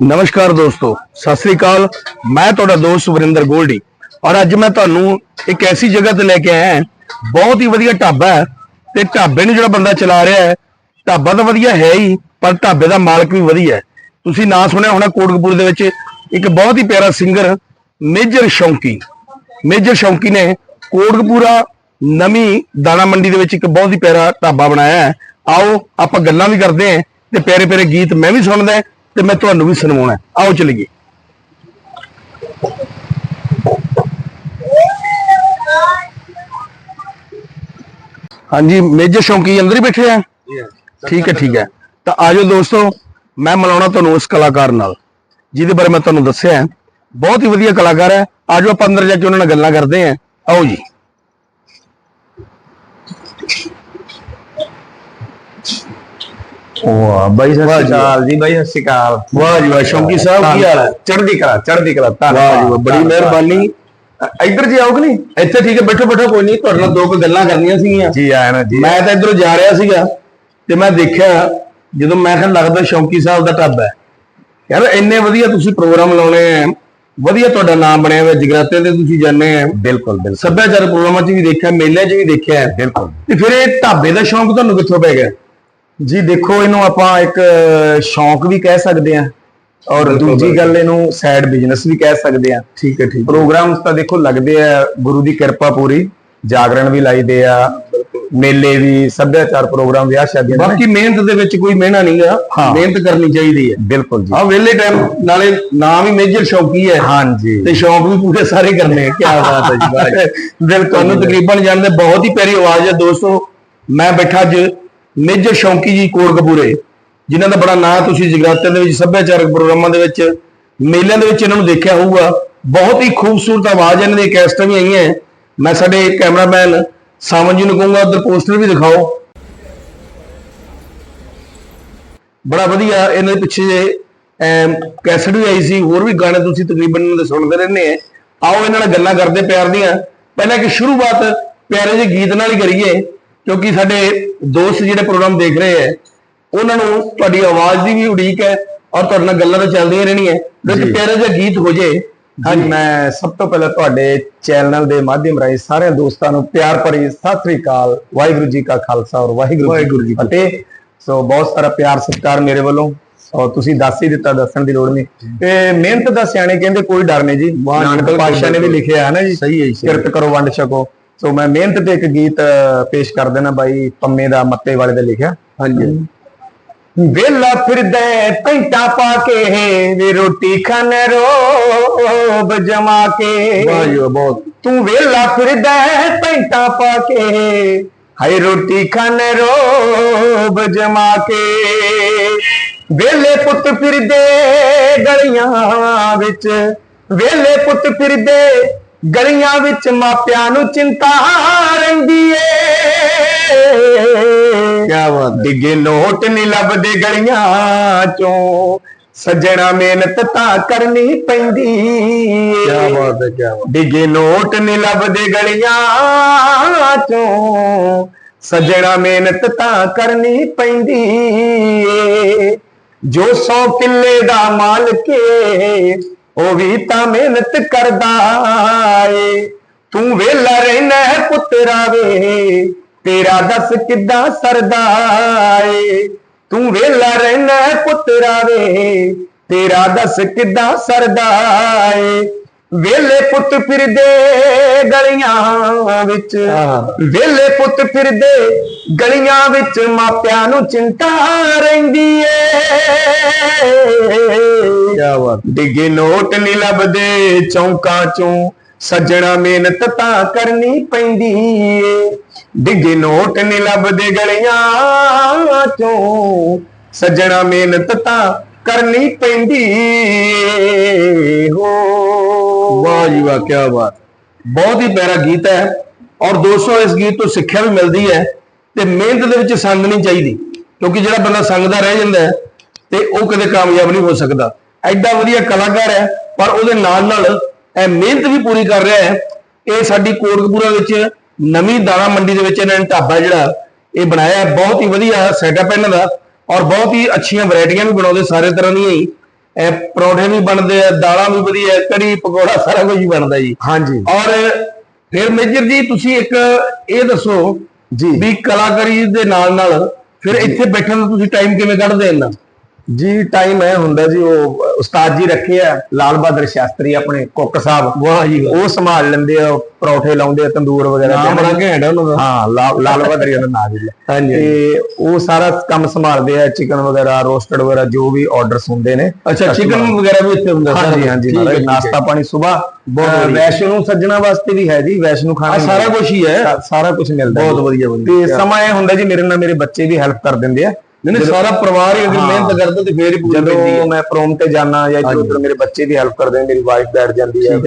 ਨਮਸਕਾਰ ਦੋਸਤੋ, ਸਤਿ ਸ੍ਰੀ ਅਕਾਲ। ਮੈਂ ਤੁਹਾਡਾ ਦੋਸਤ ਵਰਿੰਦਰ ਗੋਲਡੀ। ਔਰ ਅੱਜ ਮੈਂ ਤੁਹਾਨੂੰ ਇੱਕ ਐਸੀ ਜਗ੍ਹਾ ਤੇ ਲੈ ਕੇ ਆਇਆ ਬਹੁਤ ਹੀ ਵਧੀਆ ਢਾਬਾ ਹੈ ਤੇ ਢਾਬੇ ਨੂੰ ਜਿਹੜਾ ਬੰਦਾ ਚਲਾ ਰਿਹਾ ਹੈ, ਢਾਬਾ ਤਾਂ ਵਧੀਆ ਹੈ ਹੀ, ਪਰ ਢਾਬੇ ਦਾ ਮਾਲਕ ਵੀ ਵਧੀਆ ਹੈ। ਤੁਸੀਂ ਨਾਂ ਸੁਣਿਆ ਹੋਣਾ ਕੋਟਕਪੂਰ ਦੇ ਵਿੱਚ ਇੱਕ ਬਹੁਤ ਹੀ ਪਿਆਰਾ singer Major Shaunki. Major Shaunki ਨੇ ਕੋਟਕਪੂਰਾ ਨਵੀਂ ਦਾਣਾ ਮੰਡੀ ਦੇ ਵਿੱਚ ਇੱਕ ਬਹੁਤ ਹੀ ਪਿਆਰਾ ਢਾਬਾ ਬਣਾਇਆ ਹੈ। ਆਓ, ਆਪਾਂ ਗੱਲਾਂ ਵੀ ਕਰਦੇ ਹਾਂ ਤੇ ਪਿਆਰੇ ਪਿਆਰੇ ਗੀਤ ਮੈਂ ਵੀ ਸੁਣਦਾ ਤੇ ਮੈਂ ਤੁਹਾਨੂੰ ਵੀ ਸੁਣਾਉਣਾ। ਆਓ ਚਲੀਏ। ਹਾਂਜੀ ਮੇਜਰ ਸ਼ੌਂਕੀ ਅੰਦਰ ਹੀ ਬੈਠੇ ਆ? ਠੀਕ ਹੈ ਠੀਕ ਹੈ। ਤਾਂ ਆਜੋ ਦੋਸਤੋ ਮੈਂ ਮਿਲਾਉਣਾ ਤੁਹਾਨੂੰ ਉਸ ਕਲਾਕਾਰ ਨਾਲ ਜਿਹਦੇ ਬਾਰੇ ਮੈਂ ਤੁਹਾਨੂੰ ਦੱਸਿਆ। ਬਹੁਤ ਹੀ ਵਧੀਆ ਕਲਾਕਾਰ ਹੈ। ਆਜੋ ਆਪਾਂ ਅੰਦਰ ਜਾ ਕੇ ਉਹਨਾਂ ਨਾਲ ਗੱਲਾਂ ਕਰਦੇ ਹਾਂ। ਆਓ ਜੀ। ਵਾਹ ਬਾਈ ਸਤਿ ਵਾਹ ਸ਼੍ਰੀ ਜੀ। ਅਕਾਲ ਜੀ ਬਾਈ ਸਤਿ ਸ਼੍ਰੀ ਅਕਾਲ। ਵਾਹ ਜੀ ਵਾਹ ਸ਼ੌਂਕੀ ਸਾਹਿਬ ਕੀ ਹਾਲ ਹੈ? ਚੜ੍ਹਦੀ ਕਲਾ ਚੜ੍ਹਦੀ ਕਲਾ ਧੰਨਵਾਦ। ਵਾਹ ਜੀ ਵਾਹ ਬੜੀ ਮਿਹਰਬਾਨੀ। ਅ- ਇੱਧਰ ਜੀ ਆਓਗੇ ਨਹੀਂ? ਇੱਥੇ ਠੀਕ ਹੈ ਬੈਠੋ ਬੈਠੋ ਕੋਈ ਨਹੀਂ ਤੁਹਾਡੇ ਨਾਲ ਦੋ ਕੁ ਗੱਲਾਂ ਕਰਨੀਆਂ ਸੀਗੀਆਂ। ਜੀ ਆਇਆ ਨਾ ਜੀ। ਮੈਂ ਤਾਂ ਇਧਰੋਂ ਜਾ ਰਿਹਾ ਸੀਗਾ ਤੇ ਮੈਂ ਦੇਖਿਆ ਜਦੋਂ ਮੈਂ ਕਿਹਾ ਲੱਗਦਾ ਸ਼ੌਂਕੀ ਸਾਹਿਬ ਦਾ ਢਾਬਾ ਹੈ। ਯਾਰ ਇੰਨੇ ਵਧੀਆ ਤੁਸੀਂ ਪ੍ਰੋਗਰਾਮ ਲਾਉਣੇ ਆ ਵਧੀਆ ਤੁਹਾਡਾ ਨਾਮ ਬਣਿਆ ਹੋਇਆ ਜਗਰਾਤੇ ਤੇ ਤੁਸੀਂ ਜਾਂਦੇ ਆ ਬਿਲਕੁਲ ਬਿਲਕੁਲ। ਸੱਭਿਆਚਾਰ ਪ੍ਰੋਗਰਾਮਾਂ 'ਚ ਵੀ ਦੇਖਿਆ ਮੇਲਿਆਂ 'ਚ ਵੀ ਦੇਖਿਆ। ਬਿਲਕੁਲ। ਤੇ ਫਿਰ ਇਹ ਢਾਬੇ ਦਾ ਸ਼ੌਂਕ ਤੁਹਾਨੂੰ ਕਿੱਥੋਂ ਪੈ ਗਿਆ? ਜੀ ਦੇਖੋ ਇਹਨੂੰ ਆਪਾਂ ਇੱਕ ਸ਼ੌਂਕ ਵੀ ਕਹਿ ਸਕਦੇ ਆ ਔਰ ਦੂਜੀ ਗੱਲ ਇਹਨੂੰ ਸਾਈਡ ਬਿਜ਼ਨਸ ਵੀ ਕਹਿ ਸਕਦੇ ਆ ਠੀਕ ਹੈ ਠੀਕ ਪ੍ਰੋਗਰਾਮਸ ਤਾਂ ਦੇਖੋ ਲੱਗਦੇ ਆ ਗੁਰੂ ਦੀ ਕਿਰਪਾ ਪੂਰੀ ਜਾਗਰਣ ਵੀ ਲਾਈਦੇ ਆ ਮੇਲੇ ਵੀ ਸੱਭਿਆਚਾਰ ਪ੍ਰੋਗਰਾਮ ਵਿਆਹ ਸ਼ਾਦੀਆਂ ਦੇ ਬਾਕੀ ਮਿਹਨਤ ਦੇ ਵਿੱਚ ਕੋਈ ਮਿਹਨਾ ਨਹੀਂਗਾ ਹਾਂ। ਮਿਹਨਤ ਕਰਨੀ ਚਾਹੀਦੀ ਹੈ। ਬਿਲਕੁਲ ਜੀ। ਆ ਵਿਹਲੇ ਟਾਈਮ ਨਾਲੇ ਨਾਮ ਹੀ ਮੇਜਰ ਸ਼ੌਂਕੀ ਹੈ ਹਾਂਜੀ। ਤੇ ਸ਼ੌਂਕ ਵੀ ਪੂਰੇ ਸਾਰੇ ਕਰਨੇ ਆ। ਕੀ ਬਾਤ ਹੈ ਜੀ। ਬਿਲਕੁਲ ਤੁਹਾਨੂੰ ਤਕਰੀਬਨ ਜਾਣਦੇ ਬਹੁਤ ਹੀ ਪਿਆਰੀ ਆਵਾਜ਼ ਹੈ ਦੋਸਤੋ। ਮੈਂ ਬੈਠਾ ਅੱਜ ਮੇਜਰ ਸ਼ੌਂਕੀ ਜੀ ਕੋਟਕਪੂਰੇ ਜਿਨ੍ਹਾਂ ਦਾ ਬੜਾ ਨਾਂ ਤੁਸੀਂ ਜਗਰਾਤਿਆਂ ਦੇ ਵਿੱਚ, ਸੱਭਿਆਚਾਰਕ ਪ੍ਰੋਗਰਾਮਾਂ ਦੇ ਵਿੱਚ, ਮੇਲਿਆਂ ਦੇ ਵਿੱਚ ਇਹਨਾਂ ਨੂੰ ਦੇਖਿਆ ਹੋਊਗਾ। ਬਹੁਤ ਹੀ ਖੂਬਸੂਰਤ ਆਵਾਜ਼ ਇਹਨਾਂ ਦੀ ਕੈਸਟਾਂ ਵੀ ਆਈਆਂ ਹੈ। ਮੈਂ ਸਾਡੇ ਕੈਮਰਾਮੈਨ ਸਾਵਨ ਜੀ ਨੂੰ ਕਹੂੰਗਾ, ਉਧਰ ਪੋਸਟਰ ਵੀ ਦਿਖਾਓ। ਬੜਾ ਵਧੀਆ ਇਹਨਾਂ ਦੇ ਪਿੱਛੇ ਜੇ ਕੈਸਟ ਵੀ ਆਈ ਸੀ, ਹੋਰ ਵੀ ਗਾਣੇ ਤੁਸੀਂ ਤਕਰੀਬਨ ਇਹਨਾਂ ਦੇ ਸੁਣਦੇ ਰਹਿੰਦੇ ਆ। ਆਓ ਇਹਨਾਂ ਨਾਲ ਗੱਲਾਂ ਕਰਦੇ ਪਿਆਰ ਦੀਆਂ। ਪਹਿਲਾਂ ਕਿ ਸ਼ੁਰੂਆਤ ਪਿਆਰੇ ਜਿਹੇ ਗੀਤ ਨਾਲ ਹੀ ਕਰੀਏ। ਕਿਉਂਕਿ ਸਾਡੇ ਦੋਸਤ ਜਿਹੜੇ ਪ੍ਰੋਗਰਾਮ ਦੇਖ ਰਹੇ ਆ ਉਹਨਾਂ ਨੂੰ ਤੁਹਾਡੀ ਆਵਾਜ਼ ਦੀ ਵੀ ਉਡੀਕ ਹੈ ਔਰ ਤੁਹਾਡੇ ਨਾਲ ਗੱਲਾਂ ਤਾਂ ਚੱਲਦੀਆਂ ਰਹਿਣੀਆਂ ਜੀ। ਪਿਆਰਾ ਜਿਹਾ ਗੀਤ ਹੋ ਜੇ। ਹਾਂਜੀ। ਮੈਂ ਸਭ ਤੋਂ ਪਹਿਲਾਂ ਤੁਹਾਡੇ ਚੈਨਲ ਦੇ ਮਾਧਿਅਮ ਰਾਹੀਂ ਸਾਰੇ ਦੋਸਤਾਂ ਨੂੰ ਪਿਆਰ ਭਰੀ ਸਤਿ ਸ੍ਰੀ ਅਕਾਲ ਵਾਹਿਗੁਰੂ ਜੀ ਕਾ ਖਾਲਸਾ ਔਰ ਵਾਹਿਗੁਰੂ ਜੀ ਕੀ ਫਤਿਹ। ਸੋ ਬਹੁਤ ਸਾਰਾ ਪਿਆਰ ਸਤਿਕਾਰ ਮੇਰੇ ਵੱਲੋਂ। ਔਰ ਤੁਸੀਂ ਦੱਸ ਹੀ ਦਿੱਤਾ ਦੱਸਣ ਦੀ ਲੋੜ ਨਹੀਂ। ਤੇ ਮਿਹਨਤ ਦਾ ਸਿਆਣੇ ਕਹਿੰਦੇ ਕੋਈ ਡਰ ਨਹੀਂ ਜੀ। ਨਾਨਕ ਪਾਤਸ਼ਾਹ ਨੇ ਵੀ। ਲਿਖਿਆ ਹੈ ਨਾ ਹੈ ਜੀ, ਸਹੀ ਹੈ। ਕਿਰਤ ਕਰੋ ਵੰਡ ਛਕੋ। ਸੋ ਮੈਂ ਮਿਹਨਤ ਤੇ ਇੱਕ ਗੀਤ ਪੇਸ਼ ਕਰ ਦੇਣਾ ਬਾਈ ਪੰਮੇ ਦਾ ਮੱਤੇ ਵਾਲੇ ਦਾ ਲਿਖਿਆ। ਹਾਂਜੀ। ਵੇਲਾ ਫਿਰਦਾ ਪੈਂਟਾ ਪਾ ਕੇ ਵੇ ਰੋਟੀ ਖਾਣ ਰੋਬ ਜਮਾ ਕੇ। ਵਾਹ ਜੀ ਵਾਹ, ਬਹੁਤ। ਤੂੰ ਵੇਲਾ ਫਿਰਦਾ ਪੈਂਟਾ ਪਾ ਕੇ ਹਾਏ ਰੋਟੀ ਖਾਣ ਰੋਬ ਜਮਾ ਕੇ। ਵੇਲੇ ਪੁੱਤ ਫਿਰਦੇ ਗਲੀਆਂ ਵਿੱਚ ਵੇਲੇ ਪੁੱਤ ਫਿਰਦੇ ਗਲੀਆਂ ਵਿੱਚ ਮਾਪਿਆਂ ਨੂੰ ਚਿੰਤਾ ਰਹਿੰਦੀ ਏ। ਕੀ ਬਾਤ ਡਿੱਗੇ ਨੋਟ ਨਹੀਂ ਲੱਭਦੇ ਗਲੀਆਂ ਚੋਂ। ਸੱਜਣਾ ਮਿਹਨਤ ਤਾਂ ਕਰਨੀ ਪੈਂਦੀ ਏ। ਕੀ ਬਾਤ ਹੈ ਕੀ ਬਾਤ। ਡਿੱਗੇ ਨੋਟ ਨਹੀਂ ਲੱਭਦੇ ਗਲੀਆਂ ਚੋਂ। ਸੱਜਣਾ ਮਿਹਨਤ ਤਾਂ ਕਰਨੀ ਪੈਂਦੀ ਏ। ਜੋ ਸੌ ਕਿੱਲੇ ਦਾ ਮਾਲਕ ਏ ਉਹ ਵੀ ਤਾਂ ਮਿਹਨਤ ਕਰਦਾ ਏ। ਤੂੰ ਵੇਲਾ ਰਹਿਣਾ ਹੈ ਪੁੱਤਰਾ ਵੇ। ਤੇਰਾ ਦੱਸ ਕਿੱਦਾਂ ਸਰਦਾ ਏ। ਤੂੰ ਵੇਲਾ ਰਹਿਣਾ ਹੈ ਪੁੱਤਰਾ ਵੇ। ਤੇਰਾ ਦੱਸ ਕਿੱਦਾਂ ਸਰਦਾ ਏ। ਵੇਲੇ ਪੁੱਤ ਫਿਰਦੇ ਗਲੀਆਂ ਵਿੱਚ। ਵੇਲੇ ਪੁੱਤ ਫਿਰਦੇ ਗਲੀਆਂ ਵਿੱਚ ਮਾਪਿਆਂ ਨੂੰ ਚਿੰਤਾ ਰਹਿੰਦੀ ਏ। ਕੀ ਬਾਤ। ਡਿੱਗੇ ਨੋਟ ਨਹੀਂ ਲੱਭਦੇ ਚੌਂਕਾਂ ਚੋਂ ਸੱਜਣਾ ਮਿਹਨਤ ਤਾਂ ਕਰਨੀ ਪੈਂਦੀ ਏ। ਡਿੱਗੇ ਨੋਟ ਨਹੀਂ ਲੱਭਦੇ ਗਲੀਆਂ ਚੋਂ ਸੱਜਣਾ ਮਿਹਨਤ ਤਾਂ ਕਰਨੀ ਪੈਂਦੀ ਏ। ਹੋ ਵਾਹ ਜੀ ਵਾਹ ਕੀ ਬਾਤ। ਬਹੁਤ ਹੀ ਪਿਆਰਾ ਗੀਤ ਹੈ ਔਰ ਦੋਸਤੋ, ਇਸ ਗੀਤ ਤੋਂ ਸਿੱਖਿਆ ਵੀ ਮਿਲਦੀ ਹੈ ਤੇ ਮਿਹਨਤ ਦੇ ਵਿੱਚ ਸੰਗ ਨਹੀਂ ਚਾਹੀਦੀ, ਕਿਉਂਕਿ ਜਿਹੜਾ ਬੰਦਾ ਸੰਗਦਾ ਰਹਿ ਜਾਂਦਾ ਹੈ ਤੇ ਉਹ ਕਦੇ ਕਾਮਯਾਬ ਨਹੀਂ ਹੋ ਸਕਦਾ। ਐਡਾ ਵਧੀਆ ਕਲਾਕਾਰ ਹੈ, ਪਰ ਉਹਦੇ ਨਾਲ ਨਾਲ ਇਹ ਮਿਹਨਤ ਵੀ ਪੂਰੀ ਕਰ ਰਿਹਾ ਹੈ। ਇਹ ਸਾਡੀ ਕੋਟਕਪੂਰਾ ਵਿੱਚ ਨਵੀਂ ਦਾਣਾ ਮੰਡੀ ਦੇ ਵਿੱਚ ਇਹਨਾਂ ਨੇ ਢਾਬਾ ਜਿਹੜਾ, ਇਹ ਬਣਾਇਆ ਹੈ। ਬਹੁਤ ਹੀ ਵਧੀਆ ਸੈਟਅਪ ਇਹਨਾਂ ਦਾ ਔਰ ਬਹੁਤ ਹੀ ਅੱਛੀਆਂ ਵੈਰਾਈਟੀਆਂ ਵੀ ਬਣਾਉਂਦੇ ਸਾਰੇ ਤਰ੍ਹਾਂ ਦੀਆਂ ਹੀ। ਇਹ ਪਰੌਂਠੇ ਵੀ ਬਣਦੇ ਆ ਦਾਲਾਂ ਵੀ ਵਧੀਆ ਕੜੀ ਪਕੌੜਾ ਸਾਰਾ ਕੁਝ ਹੀ ਬਣਦਾ ਜੀ। ਹਾਂਜੀ। ਔਰ ਫਿਰ ਮੇਜਰ ਜੀ ਤੁਸੀਂ ਇੱਕ ਇਹ ਦੱਸੋ ਜੀ। ਵੀ ਕਲਾਕਾਰੀ ਦੇ ਨਾਲ ਨਾਲ ਫਿਰ ਇੱਥੇ ਬੈਠਣ ਦਾ ਤੁਸੀਂ ਟਾਈਮ ਕਿਵੇਂ ਕੱਢਦੇ ਇੰਨਾ? ਜੀ ਟਾਈਮ ਇਹ ਹੁੰਦਾ ਜੀ ਉਹ ਉਸਤਾਦ ਜੀ ਰੱਖੇ ਆ ਲਾਲ ਬਹਾਦਰ ਸ਼ਾਸਤਰੀ ਆਪਣੇ ਕੁੱਕ ਸਾਹਿਬ। ਵਾਹ ਜੀ ਉਹ ਸੰਭਾਲ ਲੈਂਦੇ ਆ ਪਰੌਠੇ ਲਾਉਂਦੇ ਆ ਤੰਦੂਰ ਵਗੈਰਾ ਨਾਮ। ਬੜਾ ਘੈਂਟ ਹੈ ਉਹਨਾਂ ਦਾ। ਹਾਂ ਲਾਲ ਬਹਾਦਰੀ ਦਾ ਨਾਮ ਜੀ। ਤੇ ਉਹ ਸਾਰਾ ਕੰਮ ਸੰਭਾਲਦੇ ਆ ਚਿਕਨ ਵਗੈਰਾ ਰੋਸਟਡ ਵਗੈਰਾ ਜੋ ਵੀ ਆਰਡਰਸ ਹੁੰਦੇ ਨੇ। ਅੱਛਾ ਚਿਕਨ ਵਗੈਰਾ ਵੀ ਇੱਥੇ ਹੁੰਦਾ ਹੈ, ਠੀਕ ਹੈ। ਨਾਸ਼ਤਾ ਪਾਣੀ ਸਵੇਰ ਬਹੁਤ। ਵੈਸ਼ਨੂ ਸੱਜਣਾ ਵਾਸਤੇ ਵੀ ਹੈ ਜੀ ਵੈਸ਼ਨੂ ਖਾਣਾ ਸਾਰਾ ਕੁਝ ਹੀ ਹੈ। ਸਾਰਾ ਕੁਝ ਮਿਲਦਾ ਬਹੁਤ ਜੀ। ਵਧੀਆ ਵਧੀਆ। ਤੇ ਸਮਾਂ ਇਹ ਹੁੰਦਾ ਜੀ ਮੇਰੇ ਨਾਲ ਮੇਰੇ ਬੱਚੇ ਵੀ ਹੈਲਪ ਕਰ ਦਿੰਦੇ ਆ। ਨਹੀਂ ਨਹੀਂ ਸਾਰਾ ਪਰਿਵਾਰ ਹੀ ਅਗਰ। ਮਿਹਨਤ ਕਰਦਾ ਤੇ ਫੇਰ ਹੀ ਪੂਰੀ ਜਦੋਂ ਮੈਂ ਪ੍ਰੋਮ ਤੇ ਜਾਣਾ ਜਾਂ ਇੱਧਰ ਉੱਧਰ ਮੇਰੇ ਬੱਚੇ ਵੀ ਹੈਲਪ ਕਰਦੇ ਮੇਰੀ ਵਾਈਫ ਬੈਠ ਜਾਂਦੀ ਹੈ।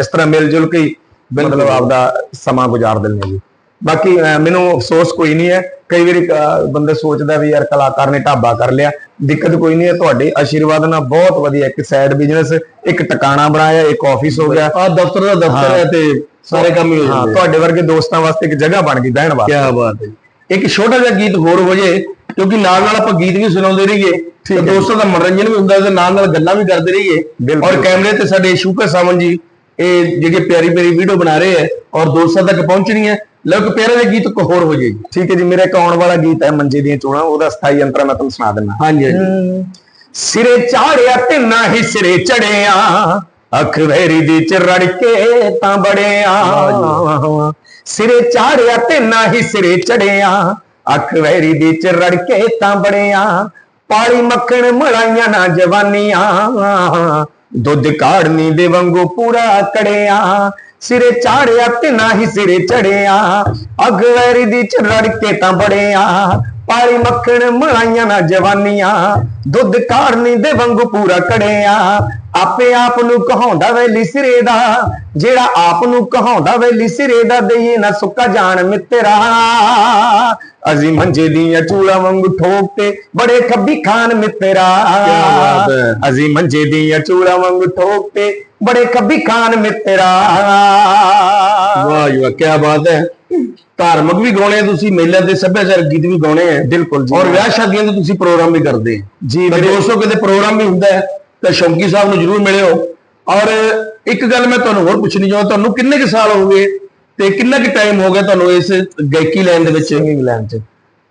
ਇਸ ਤਰ੍ਹਾਂ ਮਿਲ ਜੁਲ ਕੇ ਮਤਲਬ ਆਪਦਾ ਸਮਾਂ ਗੁਜ਼ਾਰ ਦਿੰਦੇ ਜੀ। ਬਾਕੀ ਮੈਨੂੰ ਅਫਸੋਸ ਕੋਈ ਨਹੀਂ ਹੈ। ਕਈ ਵਾਰੀ ਬੰਦੇ ਸੋਚਦਾ ਵੀ ਯਾਰ ਕਲਾਕਾਰ ਨੇ ਢਾਬਾ ਕਰ ਲਿਆ। ਦਿੱਕਤ ਕੋਈ ਨਹੀਂ ਹੈ ਤੁਹਾਡੇ ਆਸ਼ੀਰਵਾਦ ਨਾਲ ਬਹੁਤ ਵਧੀਆ ਇੱਕ ਸਾਈਡ ਬਿਜ਼ਨਸ ਇੱਕ ਟਿਕਾਣਾ ਬਣਾਇਆ ਇੱਕ ਆਫਿਸ ਹੋ ਗਿਆ। ਆ ਦਫ਼ਤਰ ਦਾ ਦਫ਼ਤਰ ਹੈ ਤੇ ਸਾਰੇ ਕੰਮ ਹੀ ਹੋ ਹਾਂ ਜਾਂਦੇ ਤੁਹਾਡੇ ਵਰਗੇ ਦੋਸਤਾਂ ਵਾਸਤੇ ਇੱਕ ਜਗ੍ਹਾ ਬਣ ਗਈ ਬਹਿਣ ਵਾਸਤੇ। ਕੀ ਬਾਤ ਹੈ। ਇੱਕ ਛੋਟਾ ਜਿਹਾ ਗੀਤ ਹੋਰ ਹੋ ਜੇ ਕਿਉਂਕਿ ਨਾਲ ਨਾਲ ਆਪਾਂ ਗੀਤ ਵੀ ਸੁਣਾਉਂਦੇ ਰਹੀਏ ਤੇ ਦੋਸਤਾਂ ਦਾ ਮਨੋਰੰਜਨ ਵੀ ਹੁੰਦਾ ਤੇ ਨਾਲ ਨਾਲ ਗੱਲਾਂ ਵੀ ਕਰਦੇ ਰਹੀਏ। ਔਰ ਕੈਮਰੇ ਤੇ ਸਾਡੇ ਸ਼ੂਕਰ ਸਾਵਨ ਜੀ ਇਹ ਜਿਹੜੀ ਪਿਆਰੀ ਪਿਆਰੀ ਵੀਡੀਓ ਬਣਾ ਰਹੇ ਹੈ ਔਰ ਦੋਸਤਾਂ ਤੱਕ ਪਹੁੰਚਣੀ ਹੈ। ਇੱਕ ਪਿਆਰਾ ਜਿਹਾ ਗੀਤ ਇੱਕ ਹੋਰ ਹੋ ਜੇ ਜੀ ਠੀਕ ਹੈ ਜੀ ਮੇਰਾ ਇੱਕ ਆਉਣ ਵਾਲਾ ਗੀਤ ਹੈ ਮੰਜੇ ਦੀਆਂ ਚੋਣਾਂ ਉਹਦਾ ਸਥਾਈ ਅੰਤਰਾ ਮੈਂ ਤੁਹਾਨੂੰ ਸੁਣਾ ਦਿੰਦਾ। ਹਾਂਜੀ ਹਾਂਜੀ। ਸਿਰੇ ਚਾੜਿਆ ਤੇ ਨਾ ਹੀ ਸਿਰੇ ਚੜਿਆ ਅੱਖ ਵੈਰੀ ਦੀ ਚ ਰੜ ਕੇ ਤਾਂ ਬੜਿਆ ਸਿਰੇ ਚਾੜਿਆ ਤੇ ਨਾ ਹੀ ਸਿਰੇ ਚੜਿਆ ਅੱਖ ਵੈਰੀ ਦੀ ਚ ਰੜਕੇ ਤਾਂ ਬੜਿਆ, ਪਾਲੀ ਮੱਖਣ ਮਲਾਈਆਂ ਨਾ ਜਵਾਨੀਆਂ। ਦੁੱਧ ਕਾੜਨੀ ਦੇ ਵਾਂਗੂ ਪੂਰਾ ਕੜਿਆ, ਸਿਰੇ ਚਾੜਿਆ ਤੇ ਨਾ ਹੀ ਸਿਰੇ ਚੜਿਆ। ਅੱਗ ਵੈਰੀ ਦੀ ਚ ਰੜਕੇ ਤਾਂ ਬੜਿਆ, ਪਾਲੀ ਮੱਖਣ ਮਲਾਈਆਂ ਨਾ ਜਵਾਨੀਆਂ। ਦੁੱਧ ਕਾੜਨੀ ਦੇ ਵਾਂਗੂ ਪੂਰਾ ਕੜਿਆ ਆਪੇ ਆਪ ਨੂੰ ਕਹਾਉਂਦਾ ਵੈਲੀ ਸਿਰੇ ਦਾ ਜਿਹੜਾ ਆਪ ਨੂੰ ਕਹਾਉਂਦਾ ਵੈਲੀ ਸਿਰੇ ਦਾ ਦਈਏ ਨਾ ਸੁੱਕਾ ਜਾਣ ਮਿੱਤਰਾ ਅਜੀ ਮੰਜੇ ਦੀਆਂ ਚੂਲਾ ਵਾਂਗੂ ਠੋਕ ਤੇ ਬੜੇ ਖੱਬੀ ਖਾਨ ਮਿੱਤਰਾ। ਅਜੀ ਮੰਜੇ ਦੀਆਂ ਚੂਲਾ ਵਾਂਗੂ ਠੋਕ ਤੇ ਬੜੇ ਖੱਬੀ ਖਾਨ ਮਿੱਤਰਾ ਵਾਹ ਜੀ ਵਾਹ ਕੀ ਬਾਤ ਹੈ। ਧਾਰਮਿਕ ਵੀ ਗਾਉਣੇ ਤੁਸੀਂ ਮੇਲਿਆਂ ਤੇ ਸੱਭਿਆਚਾਰਕ ਗੀਤ ਵੀ ਗਾਉਣੇ ਆ। ਬਿਲਕੁਲ ਜੀ। ਔਰ ਵਿਆਹ ਸ਼ਾਦੀਆਂ ਦੇ ਤੁਸੀਂ ਪ੍ਰੋਗਰਾਮ ਵੀ ਕਰਦੇ ਜੀ ਮੇਰੇ- ਦੋਸਤੋ ਕਿਤੇ ਪ੍ਰੋਗਰਾਮ ਵੀ ਹੁੰਦਾ ਹੈ? ਤਾਂ ਸ਼ੌਂਕੀ ਸਾਹਿਬ ਨੂੰ ਜਰੂਰ ਮਿਲਿਓ। ਔਰ ਇੱਕ ਗੱਲ ਮੈਂ ਤੁਹਾਨੂੰ ਹੋਰ ਪੁੱਛਣੀ ਚਾਹਾਂ ਤੁਹਾਨੂੰ ਕਿੰਨੇ ਕੁ ਸਾਲ ਹੋ ਗਏ ਤੇ ਕਿੰਨਾ ਕੁ ਟਾਈਮ ਹੋ ਗਿਆ ਤੁਹਾਨੂੰ ਇਸ ਗਾਇਕੀ ਲਾਈਨ ਦੇ ਵਿੱਚ? ਇੰਗਲੈਂਡ ਚ।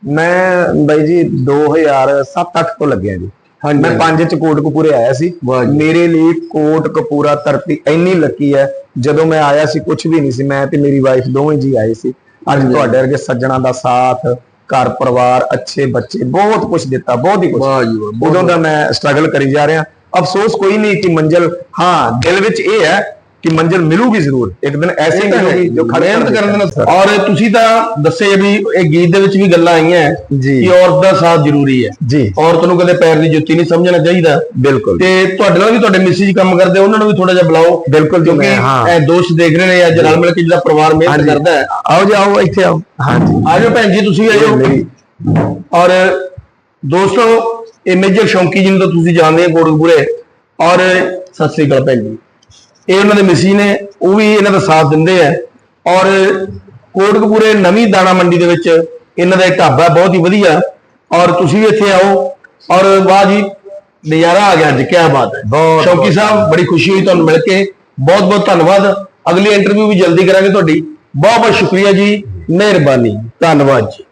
ਮੈਂ ਬਾਈ ਜੀ 2007-8 ਤੋਂ ਲੱਗਿਆ ਜੀ। ਹਾਂਜੀ। ਮੈਂ ਪੰਜ ਚ ਕੋਟਕਪੂਰੇ ਆਇਆ ਸੀ। ਮੇਰੇ ਲਈ ਕੋਟਕਪੂਰਾ ਧਰਤੀ ਇੰਨੀ ਲੱਕੀ ਹੈ ਜਦੋਂ ਮੈਂ ਆਇਆ ਸੀ ਕੁਝ ਵੀ ਨਹੀਂ ਸੀ ਮੈਂ ਤੇ ਮੇਰੀ ਵਾਈਫ ਦੋਵੇਂ ਜੀ ਆਏ ਸੀ। ਅੱਜ ਤੁਹਾਡੇ ਵਰਗੇ ਸੱਜਣਾ ਦਾ ਸਾਥ ਘਰ ਪਰਿਵਾਰ ਅੱਛੇ ਬੱਚੇ ਬਹੁਤ ਕੁਝ ਦਿੱਤਾ ਬਹੁਤ ਹੀ ਕੁਝ ਉਦੋਂ ਦਾ ਮੈਂ ਸਟਰਗਲ ਕਰੀ ਜਾ ਰਿਹਾ। ਅਫਸੋਸ ਕੋਈ ਨਹੀਂ ਕਿ ਮੰਜ਼ਲ ਹਾਂ ਦਿਲ ਵਿੱਚ ਇਹ ਹੈ ਕਿ ਮੰਜ਼ਲ ਮਿਲੂਗੀ ਜ਼ਰੂਰ। ਇੱਕ ਦਿਨ ਐਸੀ ਮਿਲੂਗੀ ਜੋ। ਮਿਹਨਤ ਕਰਨ ਦੇ ਨਾਲ ਔਰ ਤੁਸੀਂ ਤਾਂ ਦੱਸੇ ਵੀ ਇਹ ਗੀਤ ਦੇ ਵਿੱਚ ਵੀ ਗੱਲਾਂ ਆਈਆਂ। ਕਿ ਔਰਤ ਦਾ ਸਾਥ ਜ਼ਰੂਰੀ ਹੈ। ਜੀ। ਔਰਤ ਨੂੰ ਕਦੇ ਪੈਰ ਦੀ ਜੁੱਤੀ ਨਹੀਂ ਸਮਝਣਾ ਚਾਹੀਦਾ। ਬਿਲਕੁਲ। ਤੇ ਤੁਹਾਡੇ ਨਾਲ ਵੀ ਤੁਹਾਡੇ ਮਿਸਿਜ ਕੰਮ ਕਰਦੇ ਉਹਨਾਂ ਨੂੰ ਵੀ ਥੋੜਾ ਜਿਹਾ ਬੁਲਾਓ। ਬਿਲਕੁਲ ਜੀ, ਕਿਉਂਕਿ। ਇਹ ਦੋਸਤ ਦੇਖ ਰਹੇ ਨੇ ਅੱਜ ਰਲ ਮਿਲ ਕੇ ਜਿਹੜਾ ਪਰਿਵਾਰ ਮਿਹਨਤ। ਕਰਦਾ ਹੈ। ਆਓ ਜੀ ਆਓ ਇੱਥੇ ਆਓ। ਹਾਂਜੀ ਆਜੋ ਭੈਣ ਜੀ ਤੁਸੀਂ ਆਜੋ। ਔਰ ਦੋਸਤੋ ਇਹ ਮੇਜਰ ਸ਼ੌਂਕੀ ਜੀ ਨੂੰ ਤਾਂ ਤੁਸੀਂ ਜਾਣਦੇ ਹੋ ਕੋਟਕਪੂਰੇ ਔਰ ਸਤਿ ਸ੍ਰੀ ਅਕਾਲ ਭੈਣ ਜੀ। ਇਹ ਉਹਨਾਂ ਦੇ ਮਿਸੀ ਨੇ ਉਹ ਵੀ ਇਹਨਾਂ ਦਾ ਸਾਥ ਦਿੰਦੇ ਆ। ਔਰ ਕੋਟਕਪੂਰੇ ਨਵੀਂ ਦਾਣਾ ਮੰਡੀ ਦੇ ਵਿੱਚ ਇਹਨਾਂ ਦਾ ਢਾਬਾ ਬਹੁਤ ਹੀ ਵਧੀਆ। ਔਰ ਤੁਸੀਂ ਵੀ ਇੱਥੇ ਆਓ। ਔਰ ਵਾਹ ਜੀ ਨਜ਼ਾਰਾ ਆ ਗਿਆ ਅੱਜ ਕੀ ਬਾਤ ਹੈ। ਬਹੁਤ- ਸ਼ੌਂਕੀ ਸਾਹਿਬ ਬੜੀ ਖੁਸ਼ੀ ਹੋਈ ਤੁਹਾਨੂੰ ਮਿਲ ਕੇ। ਬਹੁਤ ਬਹੁਤ ਧੰਨਵਾਦ। ਅਗਲੀ ਇੰਟਰਵਿਊ ਵੀ ਜਲਦੀ ਕਰਾਂਗੇ ਤੁਹਾਡੀ। ਬਹੁਤ ਬਹੁਤ ਸ਼ੁਕਰੀਆ ਜੀ। ਮਿਹਰਬਾਨੀ। ਧੰਨਵਾਦ ਜੀ।